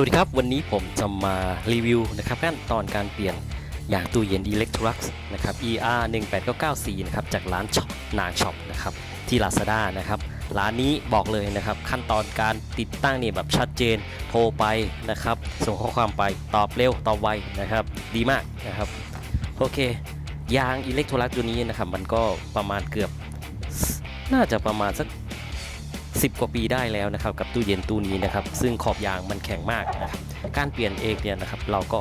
วัสดีครับ วันนี้ผมจะมารีวิวนะครับขั้นตอนการเปลี่ยนยางตู้เย็น Electrolux นะครับ ER 18994นะครับจากร้านช็อปนางช็อปนะครับที่ Lazada นะครับร้านนี้บอกเลยนะครับ ขั้นตอนการติดตั้งนี่แบบชัดเจนโทรไปนะครับ ส่งข้อความไปตอบเร็วตอบไวนะครับ ดีมากนะครับ โอเค ยาง Electrolux ตัวนี้นะครับ มันก็ประมาณเกือบ น่าจะประมาณสัก 10 กว่าปีได้แล้วนะครับกับตู้เย็นตู้นี้นะครับซึ่งขอบยางมันแข็งมากนะครับการเปลี่ยนเองเนี่ยนะครับเราก็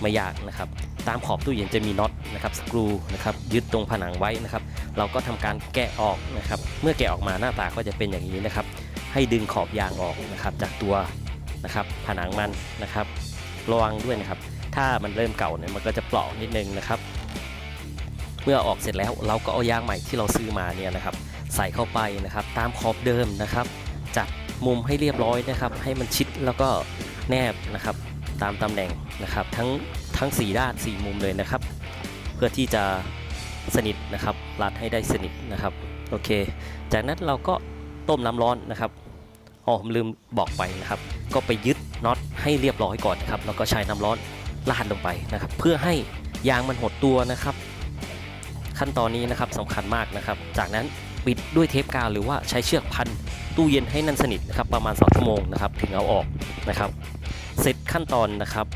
ไม่ยากนะครับตามขอบตู้เย็นจะมีน็อตนะครับสกรูนะครับยึดตรงผนังไว้นะครับเราก็ทำการแกะออกนะครับเมื่อแกะออกมาหน้าตาก็จะเป็นอย่างนี้นะครับให้ดึงขอบยางออกนะครับจากตัวนะครับผนังมันนะครับระวังด้วยนะครับถ้ามันเริ่มเก่าเนี่ยมันก็จะเปราะนิดนึงนะครับ เมื่อออกเสร็จแล้วเราก็เอายางใหม่ที่เราซื้อมาเนี่ยนะครับ ใส่เข้าไปนะครับ ตามขอบเดิมนะครับ จัดมุมให้เรียบร้อยนะครับ ให้มันชิดแล้วก็แนบนะครับ ตามตำแหน่งนะครับ ทั้งทั้ง4ด้าน4มุมเลยนะครับ เพื่อที่จะสนิทนะครับ รัดให้ได้สนิทนะครับโอเค จากนั้นเราก็ต้มน้ำร้อนนะครับอ๋อผมลืมบอกไปนะครับ ก็ไปยึดน็อตให้เรียบร้อยก่อนนะครับแล้วก็ใช้น้ำร้อนราดลงไปนะครับ เพื่อให้ยางมันหดตัวนะครับ ขั้นตอนนี้นะครับสำคัญมากนะครับ จากนั้น ปิดด้วยเทปกาวหรือว่าใช้เชือกพันตู้เย็นให้นั่นสนิทนะครับประมาณ 2 ชั่วโมงนะครับถึงเอาออกนะครับ เสร็จขั้นตอนนะครับ